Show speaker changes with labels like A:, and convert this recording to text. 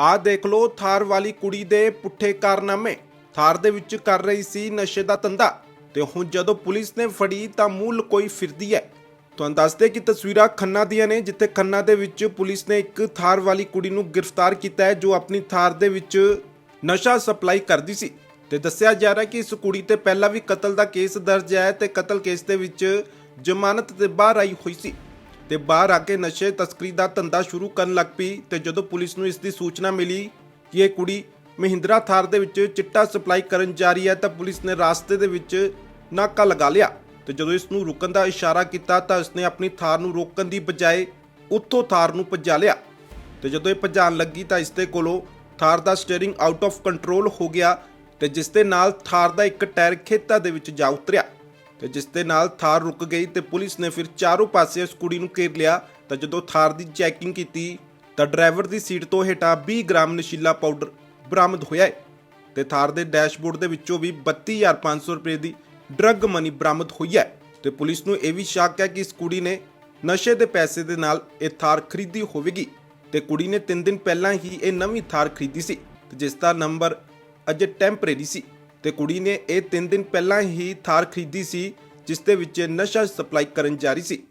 A: ਆਹ ਦੇਖ ਲਓ, ਥਾਰ ਵਾਲੀ ਕੁੜੀ ਦੇ ਪੁੱਠੇ ਕਾਰਨਾਮੇ। ਥਾਰ ਦੇ ਵਿੱਚ ਕਰ ਰਹੀ ਸੀ ਨਸ਼ੇ ਦਾ ਧੰਦਾ। ਤੇ ਹੁਣ ਜਦੋਂ ਪੁਲਿਸ ਨੇ ਫੜੀ ਤਾਂ ਮੂੰਹ ਕੋਈ ਫਿਰਦੀ ਹੈ। ਤੁਹਾਨੂੰ ਦੱਸਦੇ ਕਿ ਤਸਵੀਰਾਂ ਖੰਨਾ ਦੀਆਂ ਨੇ, ਜਿੱਥੇ ਖੰਨਾ ਦੇ ਵਿੱਚ ਪੁਲਿਸ ਨੇ ਇੱਕ ਥਾਰ ਵਾਲੀ ਕੁੜੀ ਨੂੰ ਗ੍ਰਿਫਤਾਰ ਕੀਤਾ ਹੈ, ਜੋ ਆਪਣੀ ਥਾਰ ਦੇ ਵਿੱਚ ਨਸ਼ਾ ਸਪਲਾਈ ਕਰਦੀ ਸੀ। ਤੇ ਦੱਸਿਆ ਜਾ ਰਿਹਾ ਕਿ ਇਸ ਕੁੜੀ ਤੇ ਪਹਿਲਾਂ ਵੀ ਕਤਲ ਦਾ ਕੇਸ ਦਰਜ ਹੈ ਤੇ ਕਤਲ ਕੇਸ ਦੇ ਵਿੱਚ ਜ਼ਮਾਨਤ ਤੇ ਬਾਹਰ ਆਈ ਹੋਈ ਸੀ। ਤੇ ਬਾਹਰ ਆ ਕੇ ਨਸ਼ੇ ਤਸਕਰੀ ਦਾ ਧੰਦਾ ਸ਼ੁਰੂ ਕਰਨ ਲੱਗ ਪਈ ਤੇ ਜਦੋਂ ਪੁਲਿਸ ਨੂੰ ਇਸ ਦੀ ਸੂਚਨਾ ਮਿਲੀ ਕਿ ਇਹ ਕੁੜੀ ਮਹਿੰਦਰਾ ਥਾਰ ਦੇ ਵਿੱਚ ਚਿੱਟਾ ਸਪਲਾਈ ਕਰਨ ਜਾ ਰਹੀ ਹੈ ਤਾਂ ਪੁਲਿਸ ਨੇ ਰਾਸਤੇ ਦੇ ਵਿੱਚ ਨਾਕਾ ਲਗਾ ਲਿਆ ਤੇ ਜਦੋਂ ਇਸ ਨੂੰ ਰੁਕਣ ਦਾ ਇਸ਼ਾਰਾ ਕੀਤਾ ਤਾਂ ਉਸਨੇ ਆਪਣੀ ਥਾਰ ਨੂੰ ਰੋਕਣ ਦੀ ਬਜਾਏ ਉੱਥੋਂ ਥਾਰ ਨੂੰ ਭਜਾ ਲਿਆ ਤੇ ਜਦੋਂ ਇਹ ਭਜਾਣ ਲੱਗੀ ਤਾਂ ਇਸ ਦੇ ਕੋਲੋਂ ਥਾਰ ਦਾ ਸਟੀਅਰਿੰਗ ਆਊਟ ਆਫ ਕੰਟਰੋਲ ਹੋ ਗਿਆ ਤੇ ਜਿਸ ਦੇ ਨਾਲ ਥਾਰ ਦਾ ਇੱਕ ਟਾਇਰ ਖੇਤਾਂ ਦੇ ਵਿੱਚ ਜਾ ਉਤਰਿਆ। ਤੇ ਜਿਸ ਦੇ ਨਾਲ ਥਾਰ ਰੁਕ ਗਈ ਤੇ ਪੁਲਿਸ ਨੇ ਫਿਰ ਚਾਰੋਂ ਪਾਸੇ ਉਸ ਕੁੜੀ ਨੂੰ ਘੇਰ ਲਿਆ, ਤਾਂ ਜਦੋਂ ਥਾਰ ਦੀ ਚੈਕਿੰਗ ਕੀਤੀ, ਤਾਂ ਡਰਾਈਵਰ ਦੀ ਸੀਟ ਤੋਂ ਹੇਠਾਂ 20 ਗ੍ਰਾਮ ਨਸ਼ੀਲਾ ਪਾਊਡਰ ਬਰਾਮਦ ਹੋਇਆ ਹੈ ਤੇ ਥਾਰ ਦੇ ਡੈਸ਼ਬੋਰਡ ਦੇ ਵਿੱਚੋਂ ਵੀ 32500 ਰੁਪਏ ਦੀ ਡਰੱਗ ਮਨੀ ਬਰਾਮਦ ਹੋਈ ਹੈ ਤੇ ਪੁਲਿਸ ਨੂੰ ਇਹ ਵੀ ਸ਼ੱਕ ਹੈ ਕਿ ਇਸ ਕੁੜੀ ਨੇ ਨਸ਼ੇ ਦੇ ਪੈਸੇ ਦੇ ਨਾਲ ਇਹ ਥਾਰ ਖਰੀਦੀ ਹੋਵੇਗੀ ਤੇ ਕੁੜੀ ਨੇ 3 ਦਿਨ ਪਹਿਲਾਂ ਹੀ ਇਹ ਨਵੀਂ ਥਾਰ ਖਰੀਦੀ ਸੀ, ਤੇ ਜਿਸ ਦਾ ਨੰਬਰ ਅਜੇ ਟੈਂਪਰੇਰੀ ਸੀ। ਤੇ ਕੁੜੀ ਨੇ ਇਹ 3 ਦਿਨ ਪਹਿਲਾਂ ਹੀ ਥਾਰ ਖਰੀਦੀ ਸੀ, ਜਿਸ ਦੇ ਵਿੱਚ ਨਸ਼ਾ ਸਪਲਾਈ ਕਰਨ ਜਾ ਰਹੀ ਸੀ।